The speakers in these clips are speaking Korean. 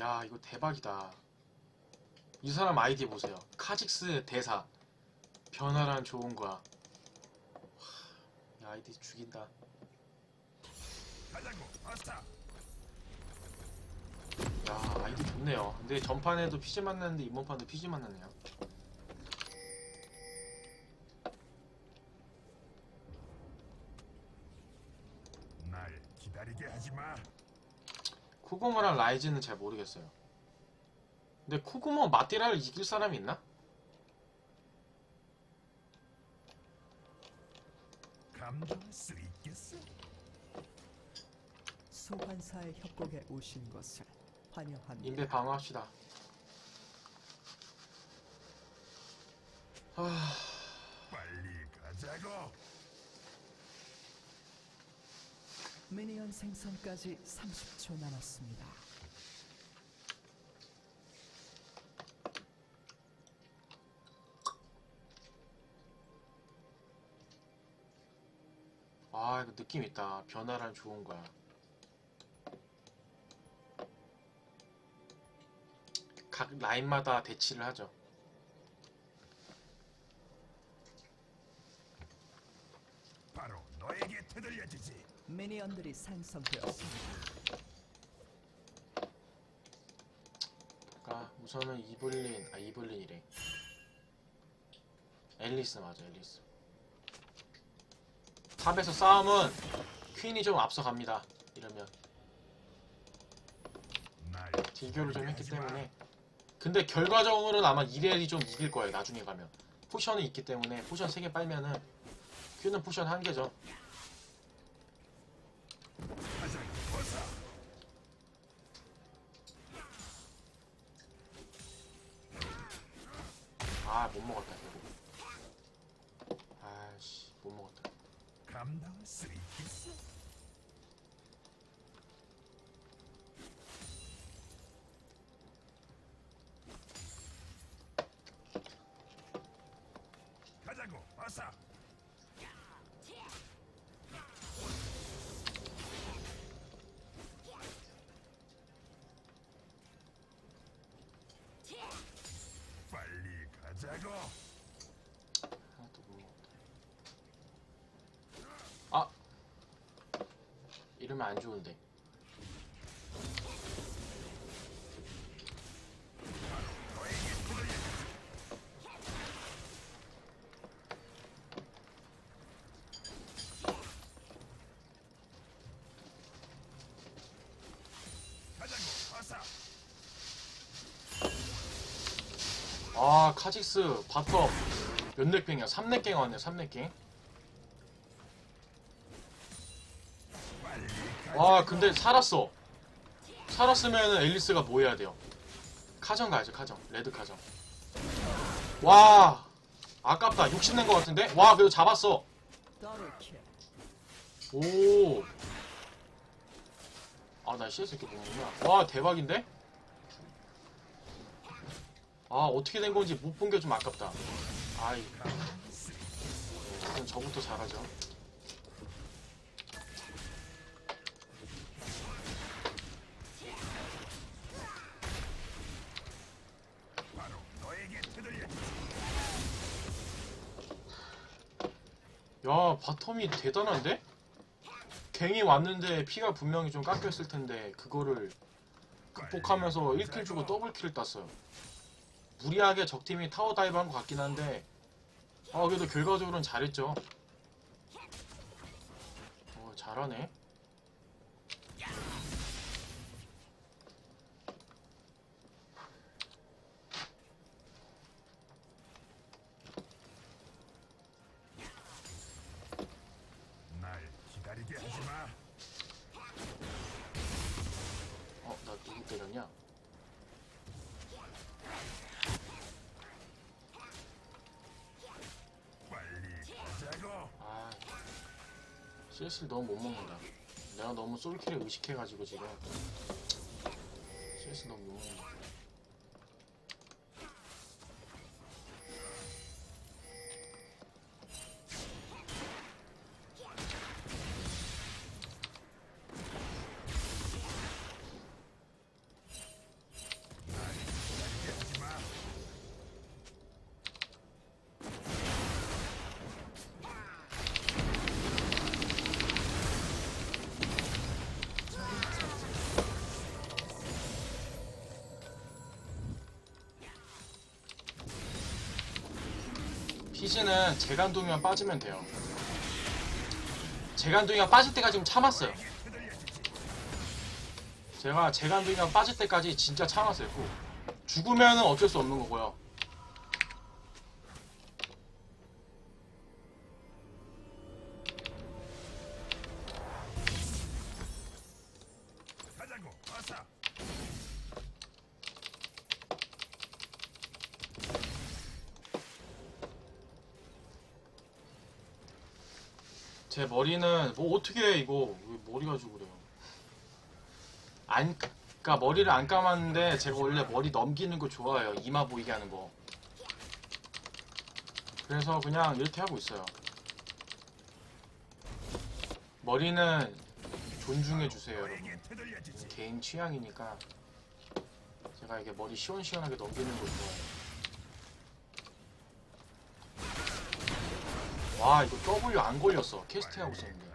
야 이거 대박이다. 이 사람 아이디 보세요. 카직스 대사. 변화란 좋은 거야. 와, 이 아이디 죽인다. 야 아이디 좋네요. 근데 전판에도 피지 만났는데 이번 판도 피지 만났네요 쿠구모랑 라이즈는 잘 모르겠어요 근데 쿠구모 마띠라를 이길 사람이 있나? 감정할 수 있겠어? 소환사의 협곡에 오신 것을 환영합니다. 인베 방어합시다 아... 빨리 가자고. 미니언 생성까지 30초 남았습니다. 아 이거 느낌 있다. 변화란 좋은 거야. 각 라인마다 대치를 하죠 바로 너에게 되돌려주지. 미니언들이 생성되었습니다. 그러니까 우선은 이블린 아 이블린이래. 앨리스 맞아 앨리스. 탑에서 싸움은 퀸이 좀 앞서갑니다. 이러면. 날 딜교를 좀 했기. 때문에. 근데 결과적으로는 아마 이레알이 좀 이길 거예요 나중에 가면. 포션이 있기 때문에 포션 3개 빨면은 큐는 포션 1개죠 아. 이러면 안 좋은데 카직스 바텀 몇 넥갱이야 3넥갱 왔네 3넥갱 빨리 가자고. 와 근데 살았어 살았으면 앨리스가 뭐 해야 돼요 카정 가야죠 카정 레드 카정 와 아깝다 욕심낸 것 같은데 와 그래도 잡았어 더블킬. 오. 아, 나 CS 이렇게 보는구나. 와, 대박인데? 아, 어떻게 된 건지 못 본 게 좀 아깝다. 아이, 그럼 저부터 잘하죠. 야, 바텀이 대단한데? 갱이 왔는데 피가 분명히 좀 깎였을 텐데, 그거를 극복하면서 1킬 주고 더블킬을 땄어요. 무리하게 적팀이 타워 다이브 한 것 같긴 한데, 아, 그래도 결과적으로는 잘했죠. 어, 잘하네. CS를 너무 못 먹는다. 내가 너무 솔킬을 의식해가지고 지금 CS 너무 못 먹는다. 이제는 재간동이만 빠지면 돼요. 재간동이가 빠질 때까지 좀 참았어요. 제가 재간동이가 빠질 때까지 진짜 참았어요. 그 죽으면은 어쩔 수 없는 거고요. 제 머리는 뭐 어떻게 이거 왜 머리 가지고 그래요? 안, 그니까 머리를 안 감았는데 제가 원래 머리 넘기는 거 좋아해요. 이마 보이게 하는 거. 그래서 그냥 이렇게 하고 있어요. 머리는 존중해 주세요, 여러분. 개인 취향이니까 제가 이게 머리 시원시원하게 넘기는 거 좋아해요. 와 이거 W 안 걸렸어. 캐스팅하고 있었는데.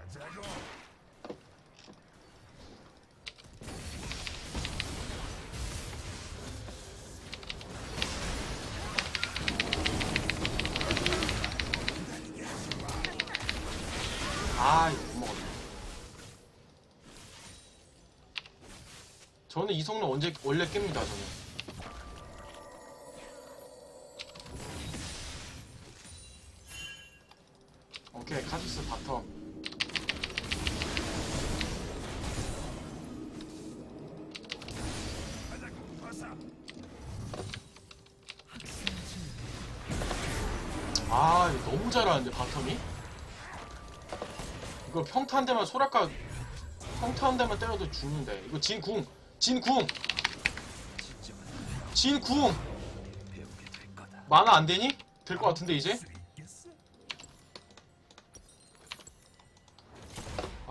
아 이거 못 먹었네. 저는 이 성능 언제 원래 깹니다 저는 오케이 카지스 바텀 가자고. 어서. 아 이거 너무 잘하는데 바텀이 이거 평타 한 대만 소라카 평타 한 대만 때려도 죽는데 이거 진궁 진궁 진궁 만화 안 되니? 될 것 같은데 이제? 수 있겠어?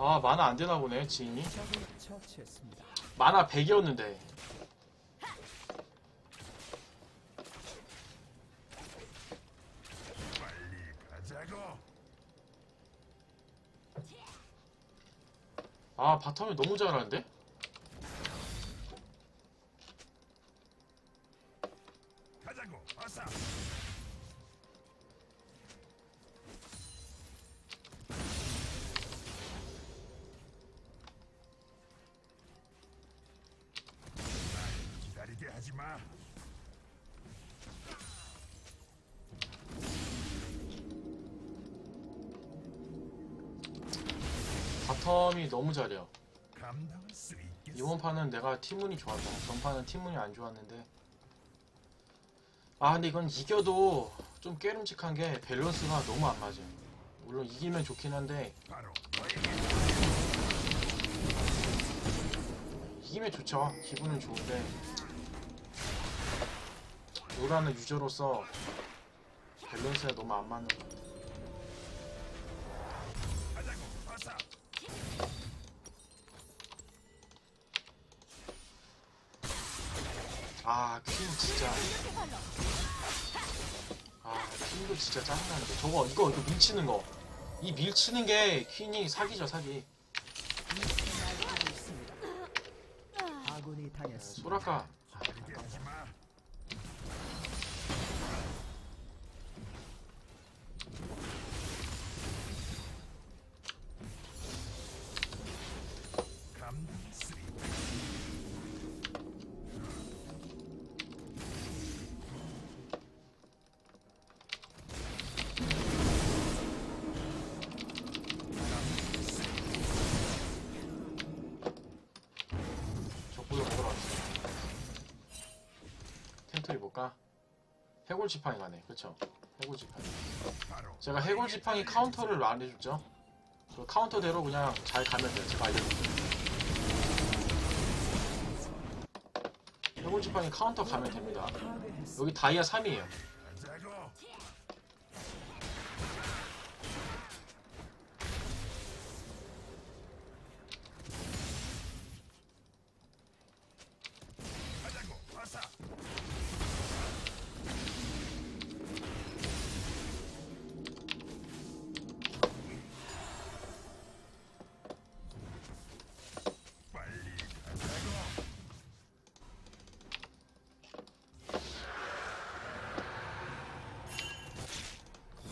아 만화 안 되나 보네 처치했습니다. 만화 100이었는데 빨리 가자고. 아 바텀이 너무 잘하는데? 너무 잘해요. 이번 판은 내가 팀운이 좋았다 전판은 팀운이 안 좋았는데 아 근데 이건 이겨도 좀 깨름직한 게 밸런스가 너무 안 맞아요 물론 이기면 좋긴 한데 너에게 이기면 좋죠. 기분은 좋은데 노라는 유저로서 밸런스가 너무 안 맞는 것 같아. 가 아, 퀸 진짜. 아, 퀸도 진짜 짜증나는데. 저거, 이거, 이거 밀치는 거. 이 밀치는 게 퀸이 사기죠, 사기. 아군이 당했습니다. 소라카. 아, 아깝다. 해골 지팡이 가네. 그쵸? 해골 지팡이. 바로 제가 해골 지팡이 카운터를 안 해줬죠? 그 카운터대로 그냥 잘 가면 돼요. 제가 알려줄게요. 해골 지팡이 카운터 가면 됩니다. 여기 다이아 3이에요.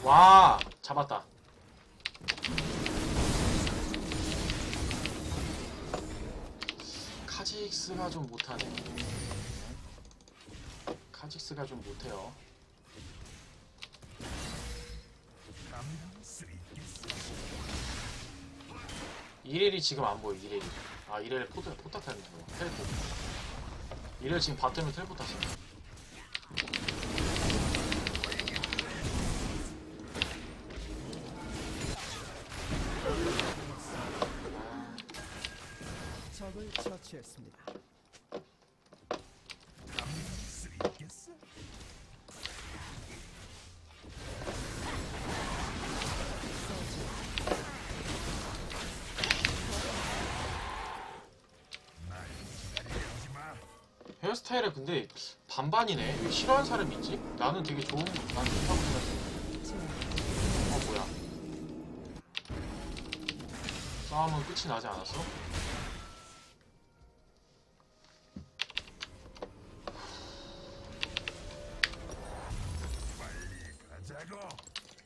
와 잡았다. 카직스가 좀 못하네. 카직스가 좀 못해요. 이렐이 지금 안 보여 이렐이. 아 이렐 포트 포타 타는 거 텔포. 이렐 지금 바텀에 텔포 탔어 처치했습니다. 헤어스타일이 근데 반반이네 왜 싫어하는 사람이 있지? 나는 되게 좋은 난 좋다고 생각해. 어 뭐야 싸움은 끝이 나지 않았어?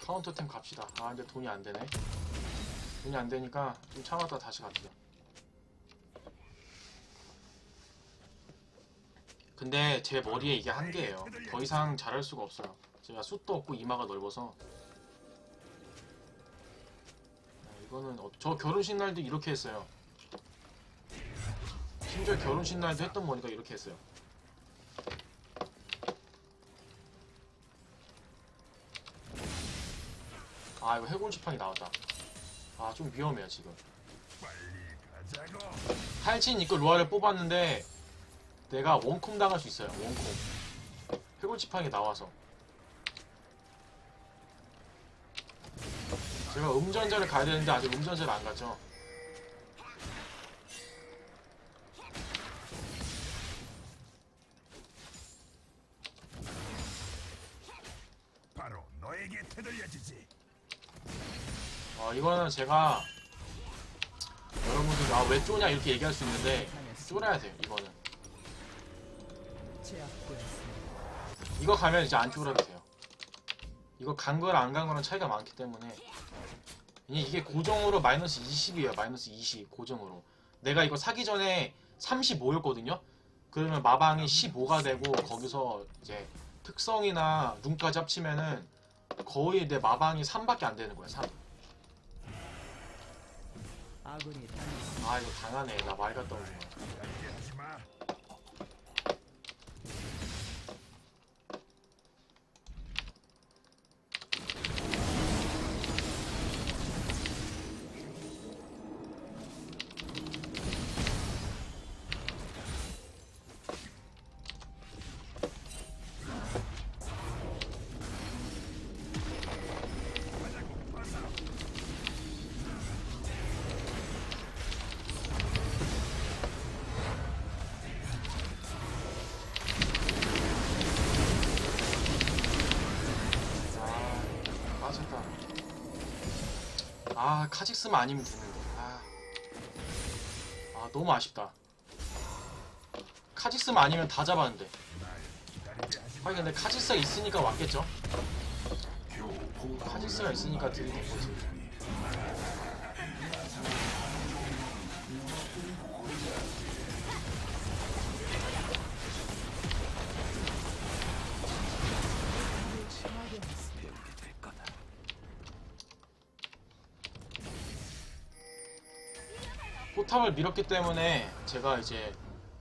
카운터템 갑시다. 아 근데 돈이 안 되네. 돈이 안 되니까 좀 참았다 다시 갑시다 근데 제 머리에 이게 한계예요. 더 이상 잘할 수가 없어요. 제가 숱도 없고 이마가 넓어서. 아, 이거는 어- 저 결혼식 날도 이렇게 했어요. 심지어 결혼식 날도 했던 거니까 이렇게 했어요 아 이거 해골 지팡이 나왔다 아 좀 위험해요 지금. 할진 이거 로아를 뽑았는데 내가 원콤 당할 수 있어요 원콤 해골 지팡이 나와서 제가 음전자를 가야 되는데 아직 음전자를 안 갔죠 바로 너에게 되돌려주지. 어 이거는 제가 여러분들 아왜 쪼냐 이렇게 얘기할 수 있는데 쫄아야 돼요 이거는. 이거 가면 이제 안 쫄아도 돼요. 이거 간 거랑 안 간 거랑 차이가 많기 때문에 이게 고정으로 마이너스 20이에요. 마이너스 20 고정으로. 내가 이거 사기 전에 35였거든요. 그러면 마방이 15가 되고 거기서 이제 특성이나 룬까지 합치면은 거의 내 마방이 3밖에 안 되는 거야. 3. 아 이거 당하네. 나 말 갔다 오는 거 아, 카직스만 아니면 되는데. 아, 아 너무 아쉽다. 카직스만 아니면 다 잡았는데. 하긴 근데 카직스가 있으니까 왔겠죠? 카직스가 있으니까 들이댄 거지. 포탑을 밀었기 때문에 제가 이제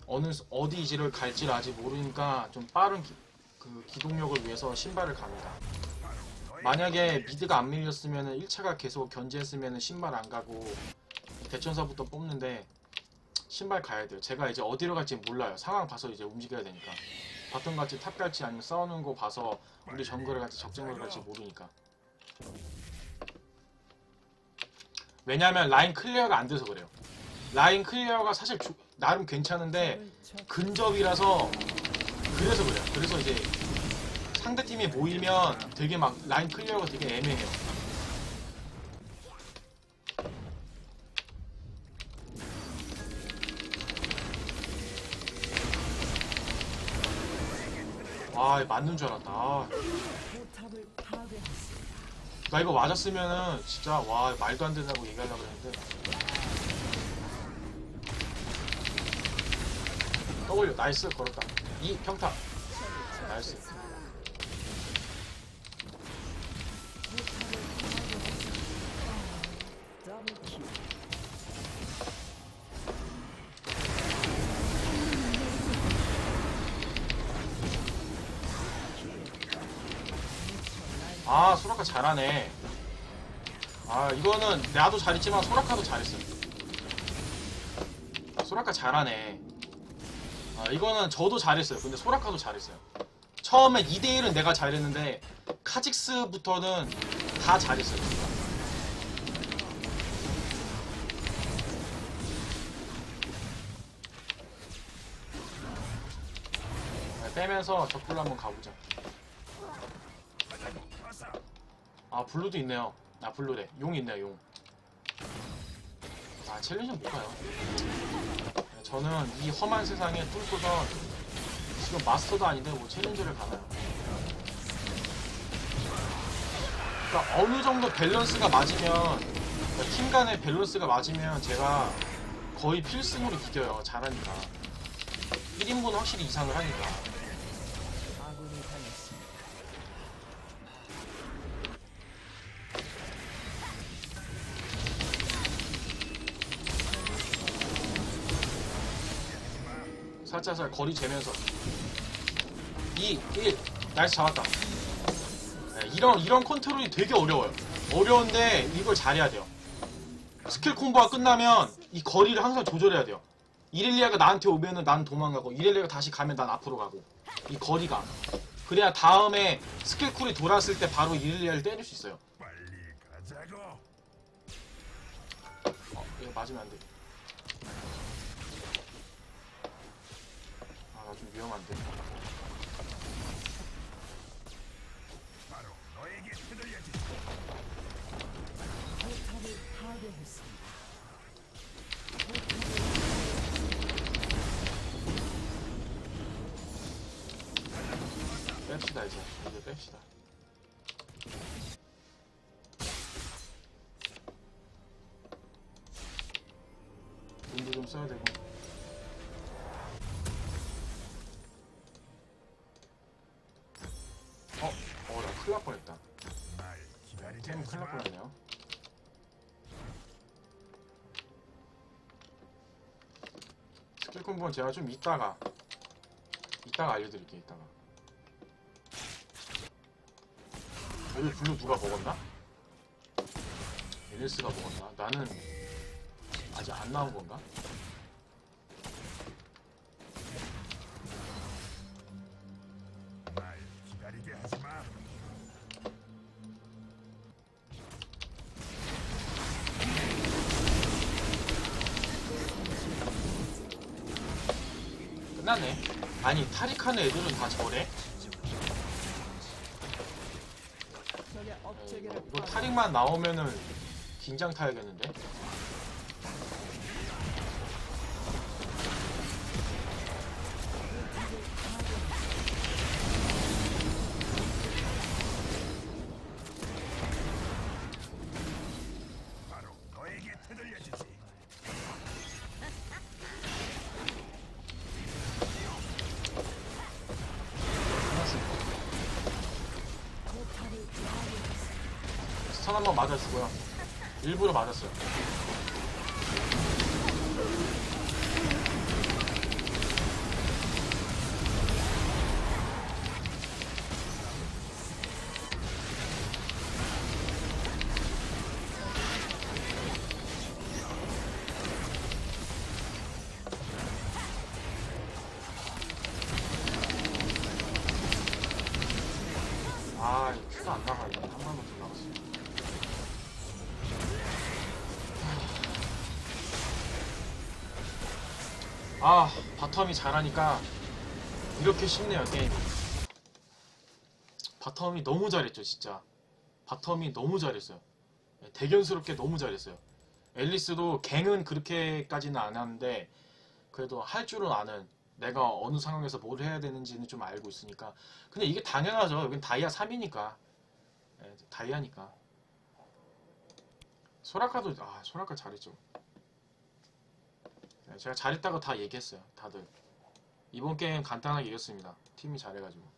어느 수- 어디 이지를 갈지를 아직 모르니까 좀 빠른 기, 그 기동력을 위해서 신발을 갑니다. 만약에 미드가 안 밀렸으면 1차가 계속 견제했으면 신발 안 가고 대천사부터 뽑는데 신발 가야 돼요. 제가 이제 어디로 갈지 몰라요. 상황 봐서 이제 움직여야 되니까. 바텀 갈지 탑 갈지 아니면 싸우는 거 봐서 우리 정글을 갈지 적정글을 갈지 모르니까. 왜냐면 라인 클리어가 안 돼서 그래요. 라인 클리어가 사실 조- 나름 괜찮은데 처치- 근접이라서 그래서 그래요. 그래서 이제 상대 팀이 모이면 되게 막 라인 클리어가 되게 애매해요. 아, 맞는 줄 알았다. 아. 나 이거 맞았으면은 진짜 와 말도 안 된다고 얘기하려고 했는데 W 나이스 걸었다. 이 평타. 나이스. 아 소라카 잘하네. 아 이거는 나도 잘했지만 소라카도 잘했어 소라카 잘하네. 아 이거는 저도 잘했어요 근데 소라카도 잘했어요 처음에 2대1은 내가 잘했는데 카직스부터는 다 잘했어요. 네, 빼면서 적불로 한번 가보자 아 블루도 있네요. 아 블루래. 용 있네요 용. 아 챌린저 못 가요. 네, 저는 이 험한 세상에 뚫고서 지금 마스터도 아닌데 뭐 챌린저를 가나요? 그러니까 어느 정도 밸런스가 맞으면 그러니까 팀 간의 밸런스가 맞으면 제가 거의 필승으로 이겨요. 잘하니까. 1인분 확실히 이상을 하니까. 살짝살 거리 재면서. 2, 1 나이스 잡았다. 네, 이런 이런 컨트롤이 되게 어려워요. 어려운데 이걸 잘해야 돼요. 스킬 콤보가 끝나면 이 거리를 항상 조절해야 돼요. 이렐리아가 나한테 오면은 난 도망가고 이렐리아가 다시 가면 난 앞으로 가고 이 거리가. 그래야 다음에 스킬 쿨이 돌았을 때 바로 이렐리아를 때릴 수 있어요. 어, 이거 맞으면 안 돼. 아, 나좀 위험한데. 바로 너에게 되돌려주지 포탑을 파괴했습니다. 뺍시다, 이제. 이제 뺍시다. 돈도 좀 써야 되고. 템 큰일 날마 뻔했네요. 스킬 콤보는 제가 좀 이따가 이따가 알려드릴게요 이따가 여기 블루 누가 먹었나? 에리스가 먹었나? 나는 아직 안 나온 건가? 끝났네 아니 타릭하는 애들은 다 저래? 어, 이거 타릭만 나오면은 긴장 타야겠는데? 스턴 한번 맞아주고요. 일부러 맞았어요 아, 바텀이 잘하니까 이렇게 쉽네요, 게임이. 바텀이 너무 잘했죠, 진짜. 바텀이 너무 잘했어요. 네, 대견스럽게 너무 잘했어요. 앨리스도 갱은 그렇게까지는 안 하는데, 그래도 할 줄은 아는, 내가 어느 상황에서 뭘 해야 되는지는 좀 알고 있으니까. 근데 이게 당연하죠. 여긴 다이아 3이니까. 다이아니까. 소라카도 아 소라카 잘했죠. 네, 제가 잘했다고 다 얘기했어요. 다들 이번 게임 간단하게 이겼습니다. 팀이 잘해가지고.